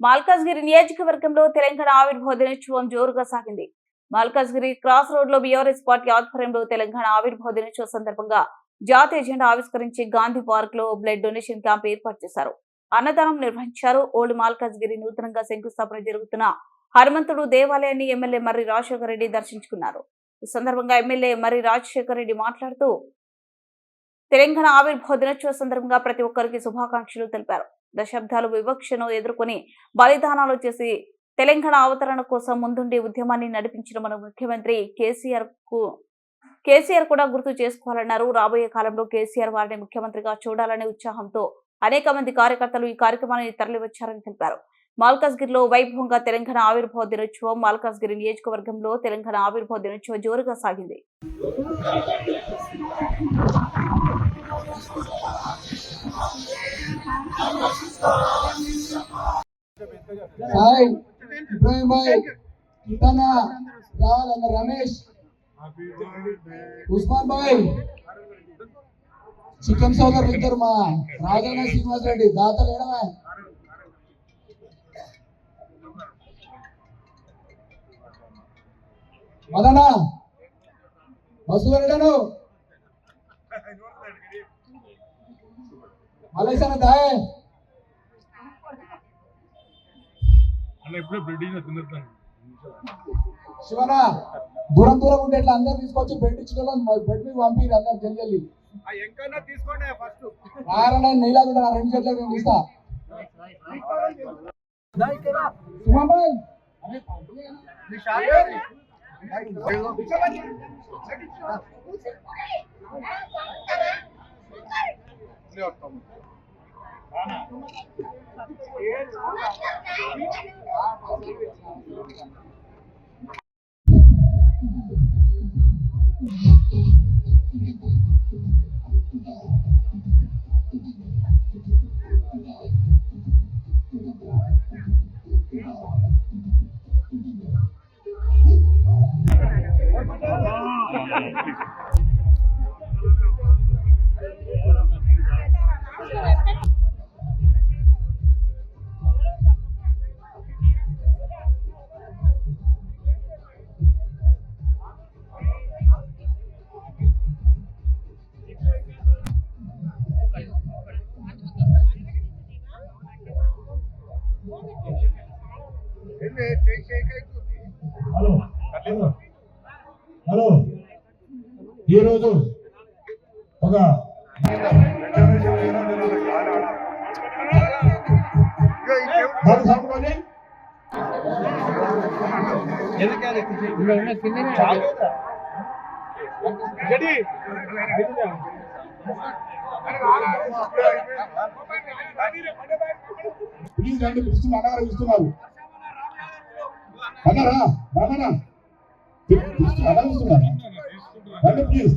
మాల్కాజ్గిరి నియోజకవర్గంలో తెలంగాణ ఆవిర్భావ దినోత్సవం జోరుగా సాగింది. మాల్కాజ్గిరి క్రాస్ రోడ్లో బీఆర్ఎస్ పార్టీ ఆధ్వర్యంలో తెలంగాణ ఆవిర్భావ దినోత్సవం సందర్భంగా జాతీయ జెండా ఆవిష్కరించి గాంధీ పార్క్లో బ్లడ్ డొనేషన్ క్యాంప్ ఏర్పాటు చేశారు. అన్నదానం నిర్వహించారు. ఓల్డ్ మాల్కాజ్గిరి నూతనంగా శంకుస్థాపన జరుగుతున్న హనుమంతుడు దేవాలయాన్ని ఎమ్మెల్యే మర్రి రాజశేఖర రెడ్డి దర్శించుకున్నారు. ఈ సందర్భంగా ఎమ్మెల్యే మర్రి రాజశేఖర రెడ్డి మాట్లాడుతూ తెలంగాణ ఆవిర్భావ దినోత్సవ సందర్భంగా ప్రతి ఒక్కరికి శుభాకాంక్షలు తెలిపారు. దశాబ్దాలు వివక్షను ఎదుర్కొని బలిదానాలు చేసి తెలంగాణ అవతరణ కోసం ముందుండి ఉద్యమాన్ని నడిపించిన మన ముఖ్యమంత్రి కేసీఆర్కు కేసీఆర్ కూడా గుర్తు చేసుకోవాలన్నారు. రాబోయే కాలంలో కేసీఆర్ వారిని ముఖ్యమంత్రిగా చూడాలనే ఉత్సాహంతో అనేక మంది కార్యకర్తలు ఈ కార్యక్రమాన్ని తరలివచ్చారని తెలిపారు. మాల్కాజ్గిరిలో వైభవంగా తెలంగాణ ఆవిర్భావ దినోత్సవం మాల్కాజ్గిరి నియోజకవర్గంలో తెలంగాణ ఆవిర్భావ దినోత్సవం జోరుగా సాగింది. సాయి ఇబ్రాహిం భాయ్ కితన రావాలన్న రమేష్ ఉస్మాన్ భాయ్ చికెన్ సోదరులు ఇద్దరు మా రాజన్న శ్రీనివాస్ రెడ్డి దాతలు ఏడవా మదనా బస్సు వసువరుడను మలేశాన దాయే అన్న ఇప్పుడే బ్రిటిష్ తినేస్తాను శివన దూరం దూరం ఉంటే ఇట్లా అందరు తీసుకొచ్చి బెడ్ ఇచ్చిన వాళ్ళని బెడ్ మీద పంపిరు అందరు జల్లి జల్లి ఆ ఎంకన్నా తీసుకోండి ఫస్ట్ నారాయణ నీలా కూడా నా రెండు చేతులకు నేను ఇస్తా సుమబాయ్ హలో హలో. ఈరోజు ఒక ప్లీజ్ రండి అన్నగారు పిలుస్తున్నారు అన్నారా రండి ప్లీజ్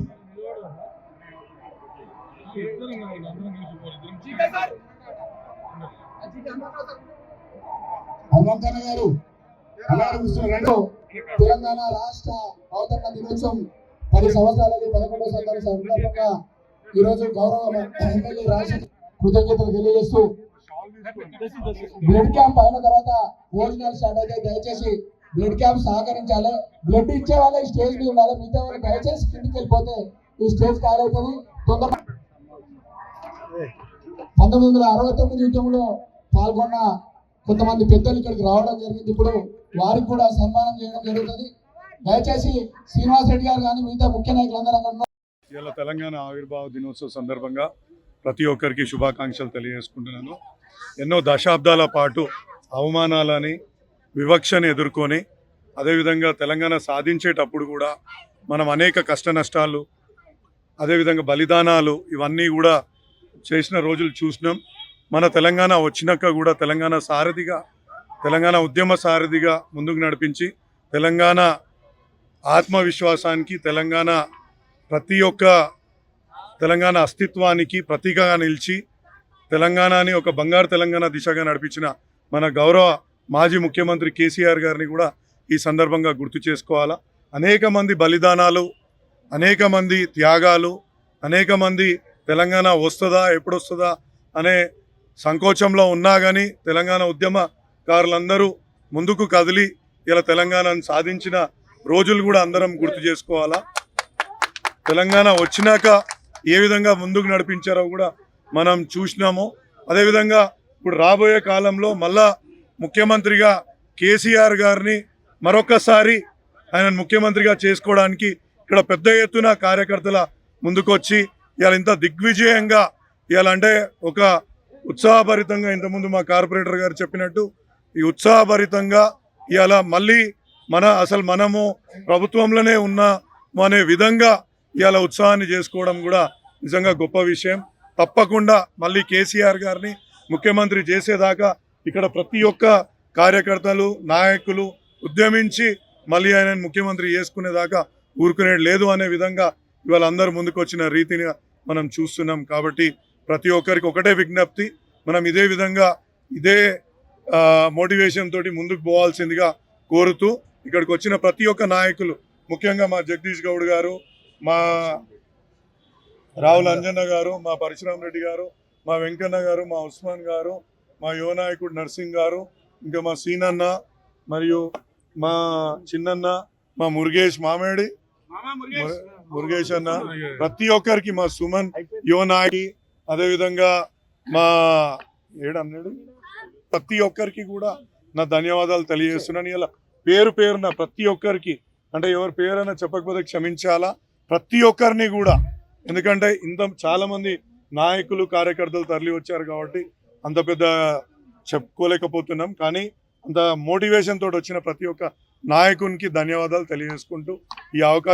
హనుమంతన్న గారు రండి. తెలంగాణ రాష్ట్ర అవతరణ దినోత్సవం పది సంవత్సరాలకి పదకొండవ సంవత్సరం సందర్భంగా ఈరోజు గౌరవ ఎమ్మెల్యే రాష్ట్ర కృతజ్ఞతలు తెలియజేస్తూ బ్లడ్ క్యాంప్ అయిన తర్వాత భోజనాలు స్టార్ట్ అయితే దయచేసి బ్లడ్ క్యాంప్ సహకరించాలి. బ్లడ్ ఇచ్చే వాళ్ళ ఈ స్టేజ్ మీద ఉండాలి. మిగతా వాళ్ళు దయచేసి కిందికి వెళ్ళిపోతే ఈ స్టేజ్ ఖాళీ తొందర పంతొమ్మిది వందల అరవై తొమ్మిది యుద్ధంలో పాల్గొన్న కొంతమంది పెద్దలు ఇక్కడికి రావడం జరిగింది. ఇప్పుడు వారికి కూడా సన్మానం చేయడం జరుగుతుంది. దయచేసి శ్రీనివాస్ రెడ్డి గారు కానీ మిగతా ముఖ్య నాయకులందరూ అక్కడ ఇలా తెలంగాణ ఆవిర్భావ దినోత్సవ సందర్భంగా ప్రతి ఒక్కరికి శుభాకాంక్షలు తెలియజేసుకుంటున్నాను. ఎన్నో దశాబ్దాల పాటు అవమానాలని వివక్షను ఎదుర్కొని అదేవిధంగా తెలంగాణ సాధించేటప్పుడు కూడా మనం అనేక కష్ట నష్టాలు అదేవిధంగా బలిదానాలు ఇవన్నీ కూడా చేసిన రోజులు చూసినాం. మన తెలంగాణ వచ్చినాక కూడా తెలంగాణ సారథిగా తెలంగాణ ఉద్యమ సారథిగా ముందుకు నడిపించి తెలంగాణ ఆత్మవిశ్వాసానికి తెలంగాణ ప్రతి ఒక్క తెలంగాణ అస్తిత్వానికి ప్రతీకగా నిలిచి తెలంగాణని ఒక బంగారు తెలంగాణ దిశగా నడిపించిన మన గౌరవ మాజీ ముఖ్యమంత్రి కేసీఆర్ గారిని కూడా ఈ సందర్భంగా గుర్తు చేసుకోవాలా? అనేక మంది బలిదానాలు అనేక మంది త్యాగాలు అనేక మంది తెలంగాణ వస్తుందా ఎప్పుడొస్తుందా అనే సంకోచంలో ఉన్నా కానీ తెలంగాణ ఉద్యమకారులందరూ ముందుకు కదిలి ఇలా తెలంగాణను సాధించిన రోజులు కూడా అందరం గుర్తు చేసుకోవాలా? తెలంగాణ వచ్చినాక ఏ విధంగా ముందుకు నడిపించారో కూడా మనం చూసినాము. అదేవిధంగా ఇప్పుడు రాబోయే కాలంలో మళ్ళా ముఖ్యమంత్రిగా కేసీఆర్ గారిని మరొకసారి ఆయన ముఖ్యమంత్రిగా చేసుకోవడానికి ఇక్కడ పెద్ద ఎత్తున కార్యకర్తల ముందుకొచ్చి ఇవాళ ఇంత దిగ్విజయంగా ఇవాళ అంటే ఒక ఉత్సాహభరితంగా ఇంతకుముందు మా కార్పొరేటర్ గారు చెప్పినట్టు ఈ ఉత్సాహభరితంగా ఇవాళ మళ్ళీ మన అసలు మనము ప్రభుత్వంలోనే ఉన్నాము అనే విధంగా ఇవాళ ఉత్సాహాన్ని చేసుకోవడం కూడా నిజంగా గొప్ప విషయం. తప్పకుండా మళ్ళీ కేసీఆర్ గారిని ముఖ్యమంత్రి చేసేదాకా ఇక్కడ ప్రతి ఒక్క కార్యకర్తలు నాయకులు ఉద్యమించి మళ్ళీ ఆయన ముఖ్యమంత్రి చేసుకునేదాకా ఊరుకునేది లేదు అనే విధంగా ఇవాళ అందరూ ముందుకు వచ్చిన రీతిని మనం చూస్తున్నాం కాబట్టి ప్రతి ఒక్కరికి ఒకటే విజ్ఞప్తి. మనం ఇదే విధంగా ఇదే మోటివేషన్ తోటి ముందుకు పోవాల్సిందిగా కోరుతూ ఇక్కడికి వచ్చిన ప్రతి ఒక్క నాయకులు ముఖ్యంగా మా జగదీష్ గౌడ్ గారు మా రావుల అంజన్న గారు మా పరశురామ్ రెడ్డి గారు మా వెంకన్న గారు మా ఉస్మాన్ గారు మా యువ నాయకుడు నర్సింగ్ గారు ఇంకా మా సీనన్న మరియు మా చిన్నన్న మా మురుగేష్ మామేడి మురు- మురుగేష్ అన్న ప్రతి ఒక్కరికి మా సుమన్ యువ నాయకి అదేవిధంగా మా ఏడన్నాడు ప్రతి ఒక్కరికి కూడా నా ధన్యవాదాలు తెలియజేస్తున్నాను ఇలా పేరు పేరున ప్రతి ఒక్కరికి అంటే ఎవరి పేరైనా చెప్పకపోతే క్షమించాలా? ప్రతి ఒక్కరిని కూడా ఎందుకంటే ఇంత చాలా మంది నాయకులు కార్యకర్తలు తరలి వచ్చారు కాబట్టి అంత పెద్ద చెప్పుకోలేకపోతున్నాం కానీ అంత మోటివేషన్ తోటి వచ్చిన ప్రతి ఒక్క నాయకునికి ధన్యవాదాలు తెలియజేసుకుంటూ ఈ అవకాశం